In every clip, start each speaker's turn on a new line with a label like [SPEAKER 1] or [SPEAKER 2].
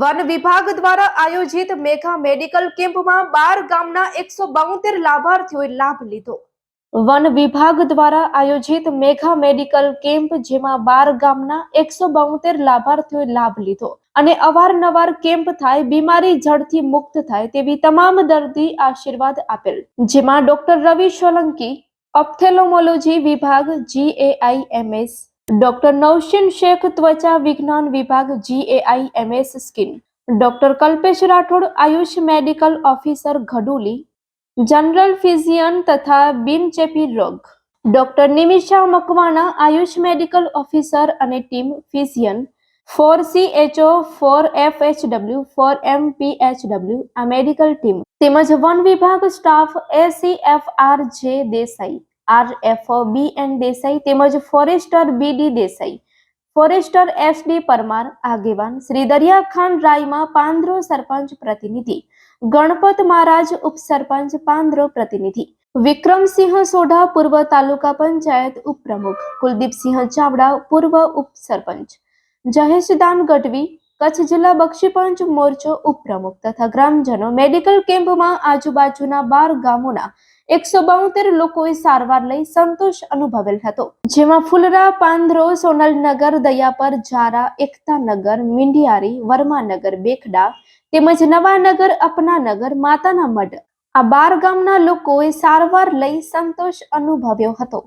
[SPEAKER 1] One વિભાગ દ્વારા આયોજિત મેઘા મેડિકલ કેમ્પમાં બાર ગામના એકસો બોતેર લાભાર્થીઓએ લાભ લીધો. વન વિભાગ દ્વારા આયોજિત મેઘા મેડિકલ કેમ્પ, જેમાં બાર ગામના એકસો બોતેર લાભાર્થીઓએ લાભ લીધો અને અવારનવાર કેમ્પ થાય, બીમારી જડથી મુક્ત થાય તેવી તમામ દર્દી આશીર્વાદ આપેલ. જેમાં ડોક્ટર રવિ સોલંકી, ઓપ્થેલોમોલોજી વિભાગ જીએઆઈએમએસ ડોક્ટર નૌશિન શેખ ત્વચા વિજ્ઞાન વિભાગ GAIMS skin doctor Kalpesh Rathod, Ayush medical officer Ghaduli, general physician તથા બિનચેપી રોગ. Doctor Nimisha Makwana, Ayush medical officer અને team physician. Four CHO four FHW four MPHW આ મેડિકલ ટીમ. તેમજ વન વિભાગ staff ACFR J Desai. R, F, B N Desai તેમજ forester B D Desai. Forester S D Parmar આગેવાન શ્રી દરિયા ખાન રાયમાં પાંદ્રો સરપંચ પ્રતિનિધિ, ગણપત મહારાજ ઉપસરપંચ પાંદ્રો પ્રતિનિધિ, વિક્રમસિંહ સોઢા પૂર્વ તાલુકા પંચાયત ઉપપ્રમુખ, કુલદીપસિંહ ચાવડા પૂર્વ ઉપસરપંચ જહેશદાન ગઢવી કચ્છ જિલ્લા બક્ષીપંચ મોરચો ઉપપ્રમુખ તથા ગ્રામજનો મેડિકલ કેમ્પમાં આજુબાજુના બાર ગામોના એકસો બોતેર લોકોએ સારવાર લઈ સંતોષ અનુભવેલ હતો. જેમાં ફુલરા, પાંદરો, સોનલનગર, દયાપર ઝારા એકતાનગર, મીંઢિયારી, વર્માનગર, બેખડા તેમજ નવાનગર, અપનાનગર, માતાના મઢ આ બાર ગામના લોકોએ સારવાર લઈ સંતોષ અનુભવ્યો હતો.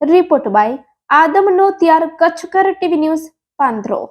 [SPEAKER 1] રિપોર્ટ બાય આદમનો ત્યાર કચ્છકર ટીવી ન્યૂઝ પાંદરો.